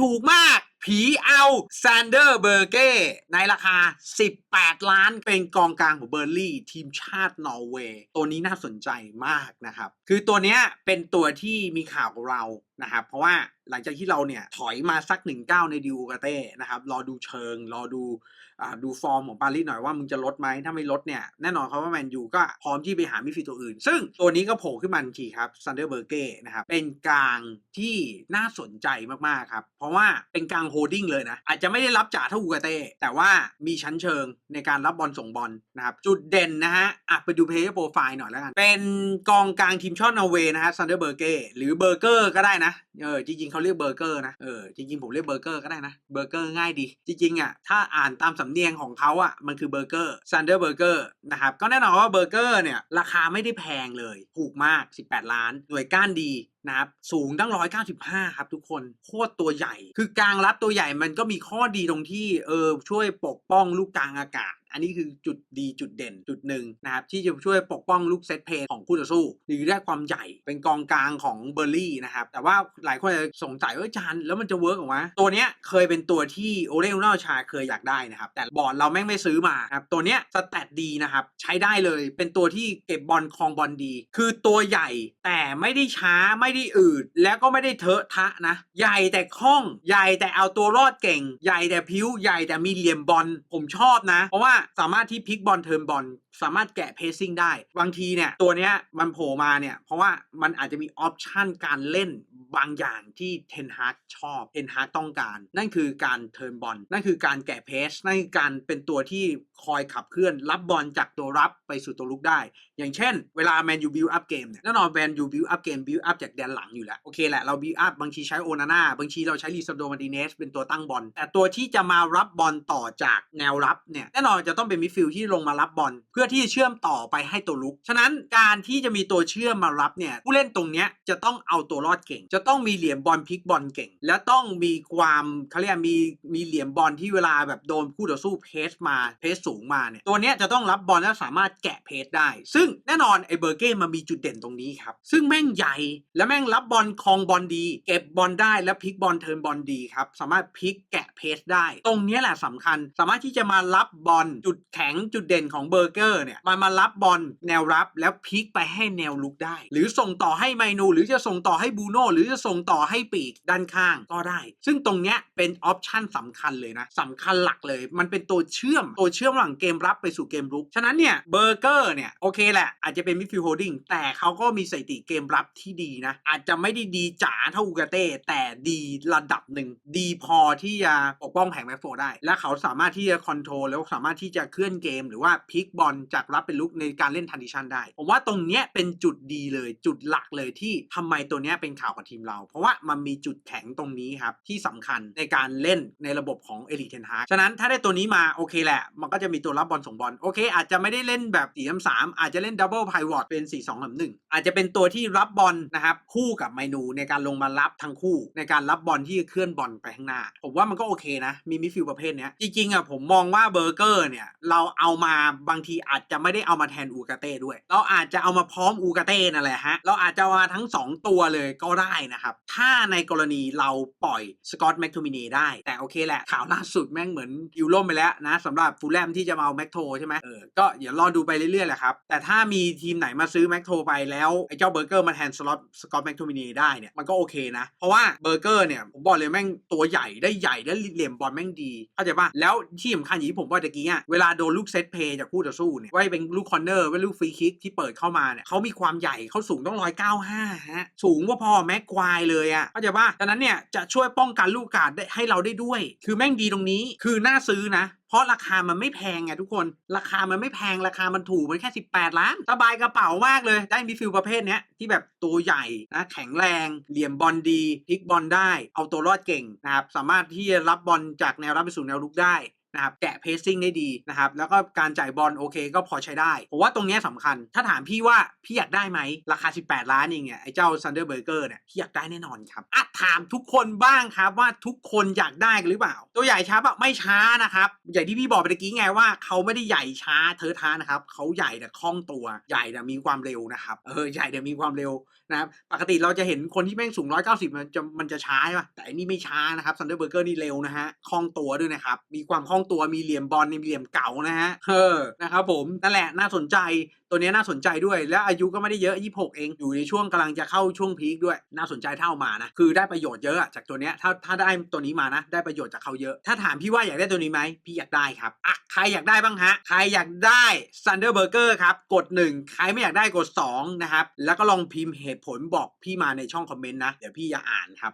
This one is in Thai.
ถูกมาก ผีเอาซนเดอร์เบอร์เก้ในราคา 18 ล้านเป็นกองกลางของเบอร์ลี่ ทีมชาตินอร์เวย์ตัวนี้น่าสนใจมากนะครับ คือตัวเนี้ยเป็นตัวที่มีข่าวของเรา นะครับเพราะว่าหลังจากที่เราเนี่ยถอยมาสักหนึ่งเก้าในดิวกาเต้นะครับรอดูเชิง รอดูอดูฟอร์มของปารีสหน่อยว่ามึงจะลดไหมถ้าไม่ลดเนี่ยแน่นอนครับว่าแมนยูก็พร้อมที่ไปหามิดฟิลด์ตัวอื่น ซึ่งตัวนี้ก็โผล่ขึ้นมาทีครับซันเดอร์เบอร์เก้นะครับเป็นกลางที่น่าสนใจมากๆครับเพราะว่าเป็นกลางโฮดดิ้งเลยนะอาจจะไม่ได้รับจ่าเท่าอูกาเต้แต่ว่ามีชั้นเชิงในการรับบอลส่งบอลนะครับจุดเด่นนะฮะอะไปดูเพย์โปรไฟล์หน่อยแล้วกันเป็นกองกลางทีมชาตินอร์เวย์นะฮะซันเดอร์เบอร์เก้หรือเบอร์เกอร์ก็ได้นะเออจริงๆเขาเรียกเบอร์เกอร์นะเออจริงๆผมเรียกเบอร์เกอร์ก็ได้นะเบอร์เกอร์ง่ายดี จริงๆอะถ้าอ่านตามสำเนียงของเขาอะมันคือเบอร์เกอร์ซันเดอร์เบอร์เกอร์นะครับก็แน่นอนว่าเบอร์เกอร์เนี่ยราคาไม่ได้แพงเลยถูกมาก 18 ล้านหน่วยก้านดี นะครับสูงตั้ง 195 ครับทุกคนโคตรตัวใหญ่ คือกลางรับตัวใหญ่มันก็มีข้อดีตรงที่เออช่วยปกป้องลูกกลางอากาศ อันนี้คือจุดดีจุดเด่นจุดหนึ่งนะครับที่จะช่วยปกป้องลูกเซตเพย์ของคู่ต่อสู้หรือได้ความใหญ่เป็นกองกลางของเบอร์ลี่นะครับแต่ว่าหลายคนอาจจะสงสัยว่าจานแล้วมันจะเวิร์กหรอวะตัวเนี้ยเคยเป็นตัวที่โอเลนอลชาเคยอยากได้นะครับแต่บอร์ดเราแม่งไม่ซื้อมาครับตัวเนี้ยสแตทดีนะครับใช้ได้เลยเป็นตัวที่เก็บบอลคลองบอลดี คือตัวใหญ่แต่ไม่ได้ช้าไม่ได้อืดแล้วก็ไม่ได้เทอะทะนะ ใหญ่แต่คล่อง ใหญ่แต่เอาตัวรอดเก่ง ใหญ่แต่พิ้ว ใหญ่แต่มีเหลี่ยมบอล ผมชอบนะ เพราะว่าสามารถที่พลิกบอลเทิร์นบอลสามารถแกะเพซซิ่งได้ บางทีเนี่ยตัวเนี้ยมันโผล่มาเนี่ย เพราะว่ามันอาจจะมีออปชันการเล่น บางอย่างที่เทนฮากชอบเทนฮากต้องการ นั่นคือการเทิร์นบอลนั่นคือการแกะเพสนั่นคือการเป็นตัวที่คอยขับเคลื่อน รับบอลจากตัวรับไปสู่ตัวลุกได้ อย่างเช่น เวลาแมนยูบิวอัพเกมเนี่ยแน่นอนแมนยูบิวอัพเกมบิวอัพจากแดนหลังอยู่แล้วโอเคแหละเราบิวอัพบางทีใช้โอนาน่าบางทีเราใช้ลิซาโดมาดิเนสเป็นตัวตั้งบอลแต่ตัวที่จะมารับบอลต่อจากแนวรับเนี่ยแน่นอนจะต้องเป็นมิดฟิลด์ที่ลงมารับบอลเพื่อที่จะเชื่อมต่อไปให้ตัวลุก ฉะนั้นการที่จะมีตัวเชื่อมมารับเนี่ยผู้เล่นตรงเนี้ยจะต้องเอาตัวรอดเก่งจะต้องมีเหลี่ยมบอลพลิกบอลเก่ง และต้องมีความเขาเรียกมีมีเหลี่ยมบอลที่เวลาแบบโดนคู่ต่อสู้เพสมาเพสสูงมาเนี่ยตัวเนี้ยจะต้องรับบอลและสามารถแกะเพสได้ ซึ่งแน่นอนไอ้เบอร์เก้มันมีจุดเด่นตรงนี้ครับ ซึ่งแม่งใหญ่และแม่งรับบอลคลองบอลดี เก็บบอลได้และพลิกบอลเทิร์นบอลดีครับสามารถพลิกแกะเพสได้ ตรงเนี้ยแหละสำคัญ สามารถที่จะมารับบอลจุดแข็งจุดเด่นของเบอร์เกอร์เนี่ยมามารับบอลแนวรับแล้วพลิกไปให้แนวลุกได้ หรือส่งต่อให้ไมนูหรือจะส่งต่อให้บูโน่หรือจะส่งต่อให้ปีกด้านข้างก็ได้ ซึ่งตรงเนี้ยเป็นออปชันสำคัญเลยนะสำคัญหลักเลย มันเป็นตัวเชื่อมตัวเชื่อมระหว่างเกมรับไปสู่เกมรุก ฉะนั้นเนี่ยเบอร์เกอร์เนี่ยโอเคแหละ อาจจะเป็นมิดฟิลด์โฮลดิ้งแต่เขาก็มีสถิติเกมรับที่ดีนะ อาจจะไม่ได้ดีจ๋าเท่าอูกาเต้แต่ดีระดับหนึ่งดีพอที่จะปกป้องแผงแม็กโฟได้ และเขาสามารถที่จะคอนโทรลแล้วสามารถที่จะเคลื่อนเกม หรือว่าพลิกบอลจากรับเป็นลุกในการเล่นทันดิชันได้ผมว่าตรงเนี้ยเป็นจุดดีเลยจุดหลักเลยที่ทำไมตัวเนี้ยเป็นข่าวกับทีมเรา เพราะว่ามันมีจุดแข็งตรงนี้ครับ ที่สำคัญในการเล่นในระบบของเอลิเทนฮาฉะนั้นถ้าได้ตัวนี้มาโอเคแหละ มันก็จะมีตัวรับบอลส่งบอลโอเค อาจจะไม่ได้เล่นแบบ4 3 3อาจจะเล่นดับเบิลไพวอตเป็น4 2 3 1อาจจะเป็นตัวที่รับบอลนะครับคู่กับไมนูในการลงมารับทั้งคู่ ในการรับบอลที่เคลื่อนบอลไปข้างหน้า ผมว่ามันก็โอเคนะ มีมิดฟิลด์ประเภทนี้จริงๆอะผมมองว่าเบอร์เกอร์เนี่ยเราเอามาบางทีอาจจะไม่ได้เอามาแทนอูกาเต้ด้วย เราอาจจะเอามาพร้อมอูกาเต้นั่นแหละฮะเราอาจจะเอามาทั้ง 2 ตัวเลยก็ได้นะครับ ถ้าในกรณีเราปล่อยสกอตแมคโทมินีได้ แต่โอเคแหละข่าวล่าสุดแม่งเหมือนดิวล่มไปแล้วนะสำหรับฟูลแลมที่จะมาเอาแมคโทใช่ไหมเออก็เดี๋ยวรอดูไปเรื่อยๆแหละครับ แต่ถ้ามีทีมไหนมาซื้อแมคโทไปแล้วไอ้เจ้าเบอร์เกอร์มาแทนสล็อตสกอตแมคโทมินีได้เนี่ยมันก็โอเคนะ เพราะว่าเบอร์เกอร์เนี่ยผมบอกเลยแม่งตัวใหญ่ได้ใหญ่ได้เหลี่ยมบอลแม่งดีเข้าใจป่ะแล้วที่สำคัญอย่างที่ผมบอกตะกี้อะเวลาโดนลูกเซตเพย์จากคู่ต่อสู้เนี่ยว่าเป็นลูกคอนเนอร์ว่าลูกฟรีคิกที่เปิดเข้ามาเนี่ยเขามีความใหญ่เขาสูงต้องร้อยเก้าห้าฮะสูงว่าพอแม็กควายเลยอะเข้าใจป่ะดังนั้นเนี่ยจะช่วยป้องกันลูกกาดได้ให้เราได้ด้วย คือแม่งดีตรงนี้คือน่าซื้อนะเพราะราคามันไม่แพงไงทุกคน ราคามันไม่แพงราคามันถูกมันแค่ 18 ล้านสบายกระเป๋ามากเลย ได้มีฟิลประเภทเนี้ยที่แบบตัวใหญ่นะแข็งแรง เหลี่ยมบอลดีพลิกบอลได้ เอาตัวรอดเก่งนะครับสามารถที่จะรับบอลจากแนวรับไปสู่แนวรุกได้ นะครับแกะเพสซิ่งได้ดีนะครับแล้วก็การจ่ายบอลโอเคก็พอใช้ได้ผมว่าตรงนี้ยสำคัญ ถ้าถามพี่ว่าพี่อยากได้ไหมราคา 18 ล้านเองเนี่ยไอ้เจ้า Thunder Burger เกอร์เนี่ยพี่อยากได้แน่นอนครับอะถามทุกคนบ้างครับว่าทุกคนอยากได้กันหรือเปล่า ตัวใหญ่ช้าปะไม่ช้านะครับอย่างที่พี่บอกไปตะกี้ไงว่าเขาไม่ได้ใหญ่ช้าเธอท้านะครับเขาใหญ่แต่คล่องตัวใหญ่แต่มีความเร็วนะครับเออใหญ่แต่มีความเร็วนะครับปกติเราจะเห็นคนที่แม่งสูง 190 มันจะมันจะช้าใช่ปะแต่อันนี้ไม่ช้านะครับซันเดอร์เบอร์เกอร์นี่เร็วนะฮะคล่องตัวด้วยนะครับมีความคล่องตัวมีเหลี่ยมบอลมีเหลี่ยมเก่านะฮะเออนะครับผมนั่นแหละน่าสนใจตัวนี้น่าสนใจด้วย แล้วอายุก็ไม่ได้เยอะ 26 เอง อยู่ในช่วงกำลังจะเข้าช่วงพีคด้วย น่าสนใจเท่ามานะ คือได้ประโยชน์เยอะจากตัวนี้ถ้าถ้าได้ตัวนี้มานะ ได้ประโยชน์จากเขาเยอะ ถ้าถามพี่ว่าอยากได้ตัวนี้ไหม พี่อยากได้ครับอะใครอยากได้บ้างฮะ ใครอยากได้ Thunder Burger ครับ กด 1 ใครไม่อยากได้กด 2 นะครับ แล้วก็ลองพิมพ์เหตุผลบอกพี่มาในช่องคอมเมนต์นะ เดี๋ยวพี่จะอ่านครับ